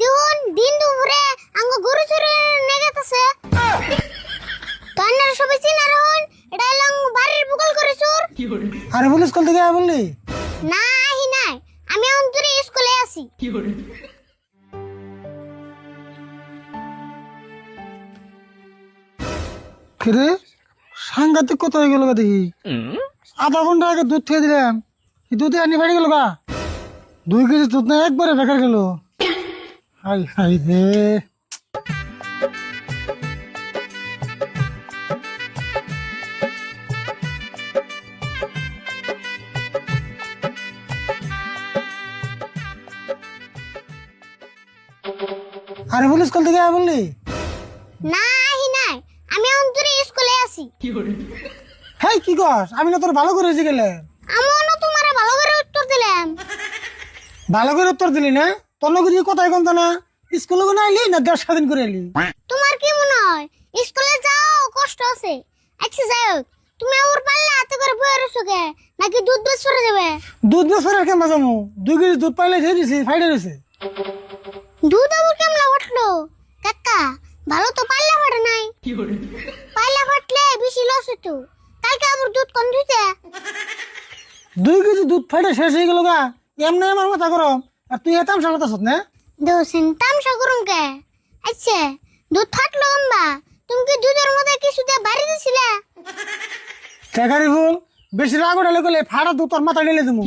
দেখুন দিন দুপুরে আঙ্গ গরু চুরি নেগেতেছে তান্নার সবাই চিনা রহন এটা হলো বাড়ির বুকল করে চোর। আরে বলিস কল থেকে বললি? না আহি নাই আমি অন্তরে স্কুলে আছি। কিরে? সাংঘাতিক কত হয়ে গেল গা দেখি। আধা ঘণ্টা আগে দুধ খেয়ে দিলাম। দুধে আনি বাড়ি গেল গা। দুই কেজি দুধ না একবারে বেকার গেল। হাই হাই রে আরে বলিস কল থেকে বললি? না আহি নাই। আমি অন্তরে স্কুলে আছি। হ্যাঁ কি কর আমি না তোর ভালো করে হয়েছি গেলে আমনও তোমারে ভালো করে উত্তর দিলাম। ভালো করে উত্তর দিলি না? দিয়ে কোথায় কমতো না স্কুলে কোনো আইলি না দেড় স্বাধীন করে এলি তোমার কি মনে হয়? স্কুলে যাও কষ্ট আছে। আচ্ছা যাই হোক। তুমি ওর পাল্লা হাতে করে বয়ে রয়েছো কে? নাকি দুধ বেশ করে দেবে দুধ বেশ ফেরার কেমন যাব? দুই কেজি দুধ পাইলে দিয়ে দিছি ফাইডে রয়েছে। দুধ আবার কেমন উঠল কাকা ভালো তো পাল্লা ফাটে নাই। পাল্লা ফাটলে বেশি লস হতো কালকে আবার দুধ কম দিতে দুই কেজি দুধ ফাইডে শেষ হয়ে গেল গা। এমনি আমার মাথা গরম আর তুই এতাম সামলাতে না? দোসেন তামসা করুম কে আচ্ছা দুধ ফাটলো গম্বা তুমি কি দুধের মধ্যে কিছু দিয়ে বাড়ি দিছিলে? টেকারি ফুল বেশি রাগ উঠালে গেলে ফাড়া দুধ তোর মাথা ঢেলে দেবো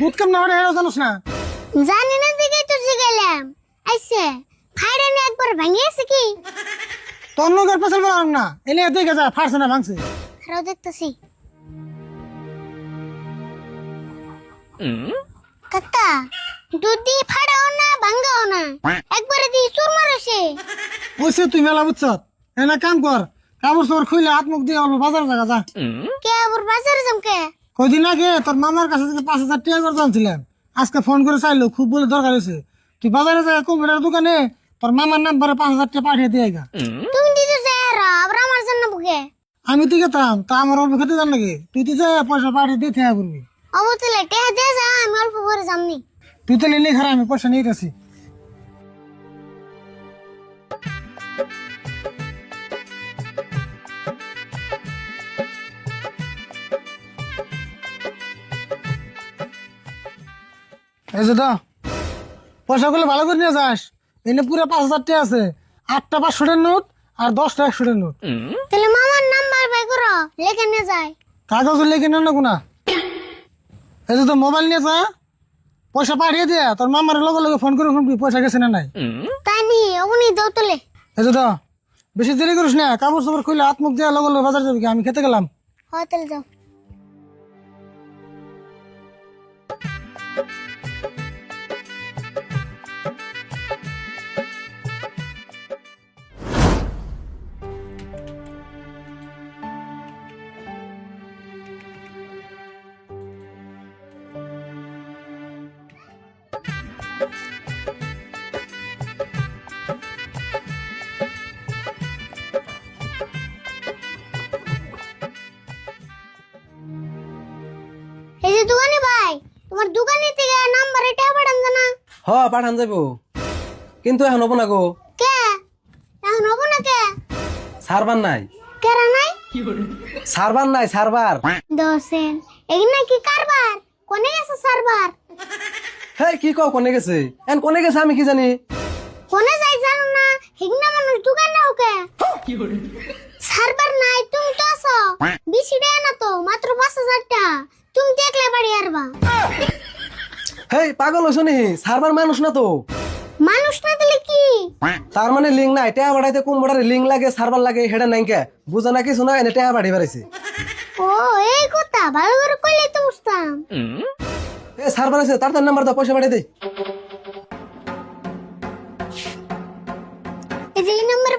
দুধ কেমন ফাটে হেরা জানোস না? জানি না দিকে তো জিগেলাম আচ্ছা ফাইডে নিয়ে একবার ভাঙিয়েছে কি? তোর নগর পেছাল পারলাম না। এনে দেখে যা ফাড়ছে না ভাঙছে। আরও দেখতেছি। কাকা দুধ দিয়ে ফাড়াও না ভাঙ্গাও না। একবারে দিয়ে চুর মারছে ওইসে তুই মেলা বুঝছ এনে কাম কর কাপড় চোর খুইলে হাত মুখ দিয়ে অল্প বাজার জায়গা যা। কে আবার বাজারে জমকে কদিন আগে তোর মামার কাছে থেকে পাঁচ হাজার টাকা করে জানছিলাম। আজকে ফোন করে চাইলো খুব বলে দরকার হয়েছে। তুই বাজারে যাই কম্পিউটার দোকানে তোর মামার নাম্বারে পাঁচ হাজার টাকা পাঠিয়ে দিয়ে গা তুমি দিতে চাই আবার আমার জন্য বুকে? আমি তো গেতাম তা আমার অল্প খেতে জান নাকি? তুই তো যাই পয়সা পাঠিয়ে দিয়ে থেকে করবি। অবতলে টেহা দিয়ে যা আমি অল্প করে যামনি তুই তো নিয়ে খারাপ আমি পয়সা নিয়ে গেছি। এই যে দা পয়সাগুলো ভালো করে নিয়ে যাস। এনে পুরো পাঁচ হাজার টাকা আছে। আটটা পাঁচশোটার নোট আর দশটা একশোটার নোট। তাহলে মামার নাম্বার বাই করো লেখে নিয়ে যায় কাগজ লেগে না। কোনা এই যে তো মোবাইল নিয়ে যা। পয়সা পাঠিয়ে দে তোর মামার লগে লগে ফোন করে ফোন পয়সা গেছে না নাই? তাই নি উনি দাও তোলে। এই তো বেশি দেরি করিস না কাপড় সাপড় খুলে হাত মুখ দিয়ে লগে লগে বাজার যাবি আমি খেতে গেলাম। হ্যাঁ তাহলে যাও। হ পাঠান যাব। কিন্তু এখন হব না গো। কে? এখন হব না কে? সারবার নাই। কেরা নাই? সারবার নাই সারবার দোসেন এগুলো কি কারবার কোনে গেছে সার্ভার হে কি কও কোনে গেছে? এন কোনে গেছে আমি কি জানি? কোনে যাই জানো না? হিগনা মানুষ দোকানে ওকে? সার্ভার নাই তুমি তো আছো। বেশি দেয় না তো মাত্র পাঁচ হাজার টাকা তুমি দেখলে বাড়ি আরবা হে পাগল হইছ নি? সারবার মানুষ না তো। মানুষ না দিলে কি? তার মানে লিঙ্ক নাই টেয়া বাড়াইতে কোন বড়ারে লিঙ্ক লাগে সারবার লাগে হেডা নাই কে বুঝো না কিছু না এনে টেয়া বাড়ি বাড়াইছে। ও এই কথা ভালো করে কইলে তো বুঝতাম। এ সারবার আছে তার তার নাম্বার দাও পয়সা বাড়াই দে। এই যে এই নম্বর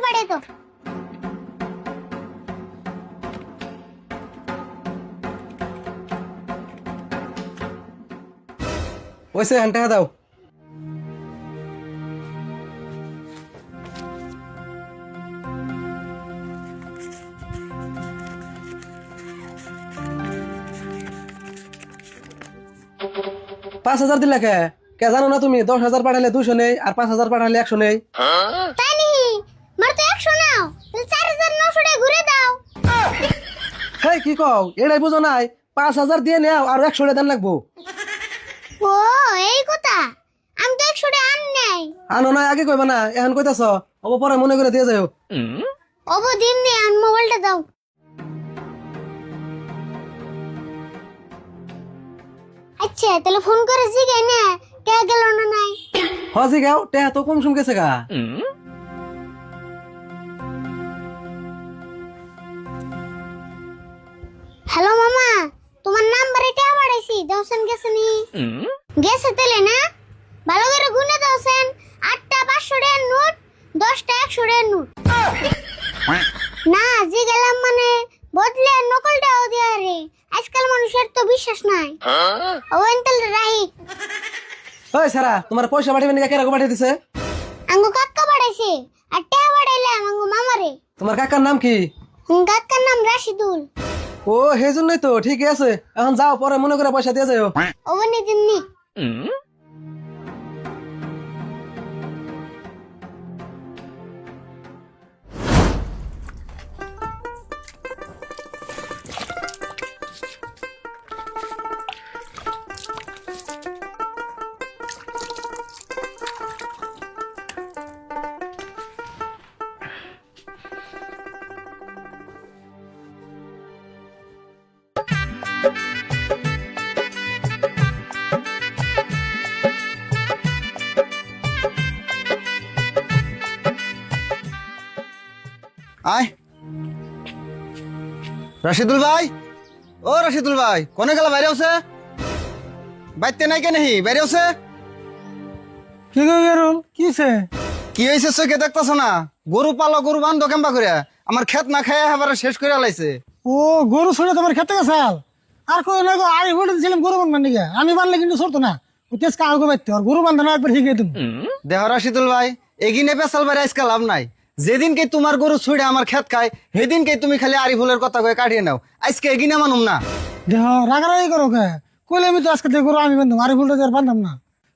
পাড়ে তো ওইসে হ্যান টাকা দাও। পাঁচ হাজার দিলা কে? কে জানো না তুমি? দশ হাজার পাঠালে দুশো নেই আর পাঁচ হাজার পাঠালে একশো নেই। হ্যাঁ কি কও? এটাই বুঝো নাই পাঁচ হাজার দিয়ে নেও আর একশো দেন লাগবো। ও এই কথা? আমি তো একশো আন নাই। আনো না আগে কইবা না এখন কইতাছ অব পরে মনে করে দিয়ে যাও অব দিন নে আন মোবাইলটা দাও। আচ্ছা তাহলে ফোন করে জিগাই না কে গেল না নাই? হজি গাও তে তো কম শুম গেছে গা। হ্যালো মামা? তোমার নাম্বার এটা পাঠাইছি দশন গেছে নি গেছে তেলে না? ভালো করে গুনে দশন আটটা পাঁচশো টাকার নোট দশটা একশো টাকার নোট। না যে গেলাম মানে বদলে নকলটাও দেওয়া রে। আজকাল মানুষের তো বিশ্বাস নাই। ওই তাহলে রাহি। ওই সারা তোমার পয়সা পাঠাবে নাকি কেরাকো পাঠিয়ে দিছে? আঙ্গু কাক্কা পাঠাইছে আর টাকা পাঠাইলাম আঙ্গু মামারে। তোমার কাকার নাম কি? হুম, কাক্কার নাম রাশিদুল। ও সেই জন্যই তো ঠিক আছে। এখন যাও পরে মনে করে পয়সা দিয়ে যাও ওবনি আয়। রশিদুল ভাই। ও রশিদুল ভাই কোনে গেল বাইরে আছে? বাইতে নাই কেন বাইরে আছে? কি গো ইয়ারুল কিছে কি হয়েছে চোখে দেখতেছ না? গরু পালো গরু বান্ধ কেম্বা করে আমার খেত না খাইয়া এবারে শেষ করে লাইছে। ও গরু ছড়ে তোমার খেতে গেছাল আর কই না গো গরু নিকে। আমি বানলে কিন্তু সরতো না। বাইতে আর গরু বান্ধা না একবার শিখিয়ে তুমি ভাই এগিনে পেশাল আজকে লাভ নাই। যেদিনকে তোমার গরু ছুড়ে আমার খেত খায় সেদিনকে তুমি খালি আরি ফুলের কথা কয়ে কাটিয়ে নাও। আজকে এগিনে মানুম না। দেহ রাগারাগি করো কে? কইলে আমি তো আজকে থেকে গরু আমি বান্ধব আড়ি ভোল্টে আর বান্ধাম না।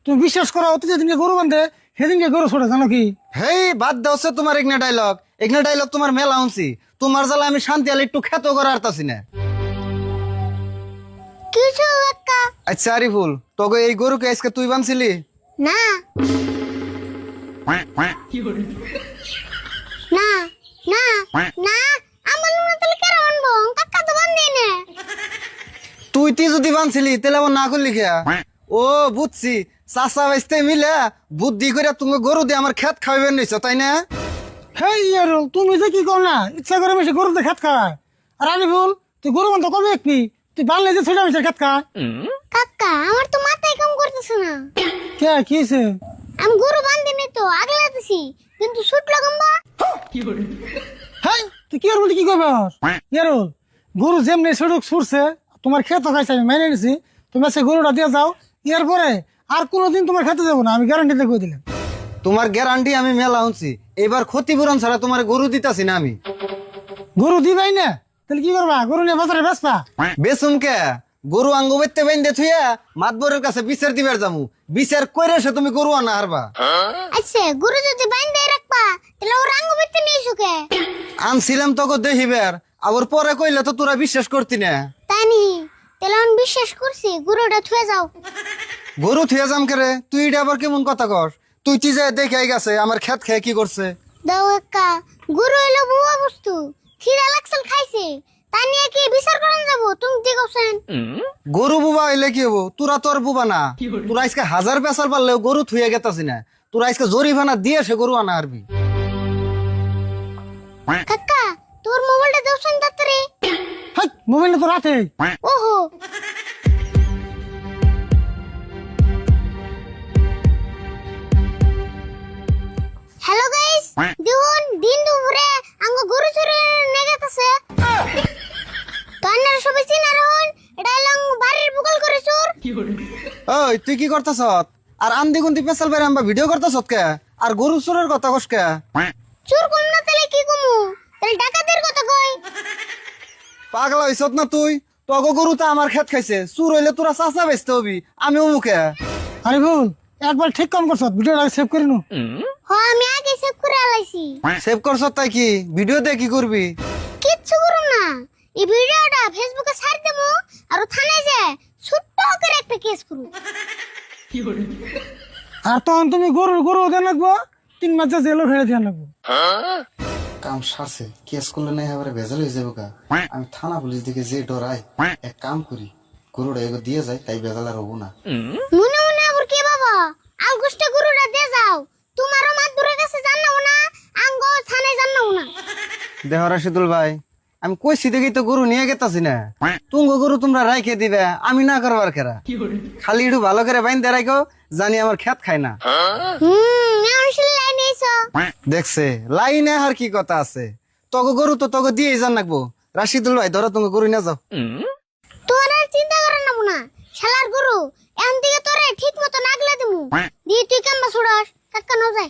তুমি বিশ্বাস করো অতি যেদিনকে গরু বান্ধে সেদিনকে গরু ছড়ে জানো কি? হেই বাদ দাও তোমার এগনে ডায়লগ এগনে ডায়লগ তোমার মেলা উনছি তোমার জ্বালা আমি শান্তি আলে একটু খেত করে আরতাছি না কিছু আচ্ছা আরিফুল তোকে এই গরুকে আজকে তুই বানছিলি? না। না না না আমার নুনা তাহলে কেন আনব? কাক্কা তো বান্ধি না। তুই তি যদি বানছিলি তাহলে আমার না করলি খেয়া ও বুঝছি। চাষা বাইসতে মিলে বুদ্ধি করে তুমি গরু দিয়ে আমার খেত খাওয়াবেন নিছ তাই না? হেই ইয়ারুল তুমি যে কি কর না ইচ্ছা করে বেশি গরুতে খেত খায় আর আড়ি ভুল তুই গরু বান্ধব কবে একনি তুই বানলে যে বেশি খেত খায় কাক্কা আমার তো মাথায় কাম করতেছে না। কে কিছে আমি গরু বান্ধিনি তো আগলাতেছি কিন্তু ছুটলো গম্বা হাই তুই কি আর বলছি কি করবে ইয়ারুল গরু যেমনি সড়ক ছুটছে তোমার খেতে খাইছে আমি মেনে নিছি। তুমি সে গরুটা দিয়ে যাও ইয়ার পরে আর কোনোদিন তোমার খেতে যাব না আমি গ্যারান্টিতে কই দিলাম। তোমার গ্যারান্টি আমি মেলা উনছি এবার ক্ষতিপূরণ ছাড়া তোমার গরু দিতাছি না আমি। গরু দিবাই না? তাহলে কি করবা? গরু নিয়ে বাজারে বেসবা বেসুম কে? গরু আঙ্গু বেতে বাইন্দে থুইয়া মাতবরের কাছে বিচার দিবার যামু। বিচার কইরে সে তুমি গরু আনা হারবা। আচ্ছা গরু যদি বান্ধে রাখবা তাহলে ও রাঙ্গ বেতে নিয়ে সুখে আনছিলাম তোকে দেখিবার আবার পরে কইলে তো তোরা বিশ্বাস করতি না। তাই নি তাহলে আমি বিশ্বাস করছি গরুটা থুয়ে যাও। গরু থুয়ে যাম করে তুই এটা আবার কেমন কথা কর তুই তি যায় দেখে গেছে আমার খেত খেয়ে কি করছে? দাও একা গরু হইল বুয়া বস্তু। খিদা লাগছিল খাইছি। তা নিয়ে কি বিচার করেন যাব? তুমি কি করছেন গরু বুবা হইলে কি হব? তোরা তোর বুবা না। তোরা আজকে হাজার পেশার পারলেও গরু থুয়ে গেতাছি না তোরা আজকে জরিফানা দিয়ে সে গরু আনা আরবি কাকা তোর মোবাইলটা দর্শন তাড়াতাড়ি মোবাইলটা তো রাতে ওহো দেখুন দিন দুপুরে আঙ্গ গরু চুরি নেগেতেছে। আপনারা সবাই চিনা রাখুন এটা হলো বাড়ির বুকল করে চোর। ওই তুই কি করতেছ আর আন্দি গুন্দি পেশাল বাইরে আমরা ভিডিও করতেছ কে? আর গরু চোরের কথা কস কে? চোর কম না তাহলে কি কমু? তাহলে ডাকাতের কথা কই? পাগলা হইছত না তুই? তগো গরু তো আমার খেত খাইছে। চুর হইলে তোরা চাচা বেচতে হবি। আমি অমুকে। আরে ভুল একবার ঠিক কাম করছ ভিডিওটা সেভ করে নু। হ আমি আগে সেভ করে আলাইছি। সেভ করছ তাই কি? ভিডিও দিয়ে কি করবি? কিচ্ছু করুম না। এই ভিডিওটা ফেসবুকে ছাড় দেবো আর থানায় যায় ছোট্ট করে একটা কেস করু আর তখন তুমি গরুর গরু দেন লাগবো তিন মাস জেলও ফেলে দিয়ে লাগবো। কাম সারছে কেস করলে নাই এবারে ভেজাল হয়ে যাব কা আমি থানা পুলিশ দিকে যে ডরাই এক কাম করি গরুটা এগো দিয়ে যায় তাই ভেজাল আর হব না মনে মনে আবার কে বাবা আলগুষ্টা গরুটা দিয়ে যাও। তোমারও মাদুরের কাছে জানাও না। আঙ্গ থানায় জানাও না। দেহ রাশিদুল ভাই আমি কইছি দেখি তো গরু নিয়ে গেতাছি না। তুঙ্গ গরু তোমরা রাইখে দিবে আমি না করবার কেরা। খালি একটু ভালো করে বাইন্দে রাখো জানি আমার খেত খায় না। দেখছে লাইনে আর কি কথা আছে? তগো গরু তো তগো দিয়ে যান নাকবো রাশিদুল ভাই ধরো তুমি গরু না যাও। তোর আর চিন্তা করে না। মুনা শালার গরু এমন দিকে তোরে ঠিক মতো নাগলে দিমু। দি তুই কেমন ছুড়াস? কাকা ন যায়।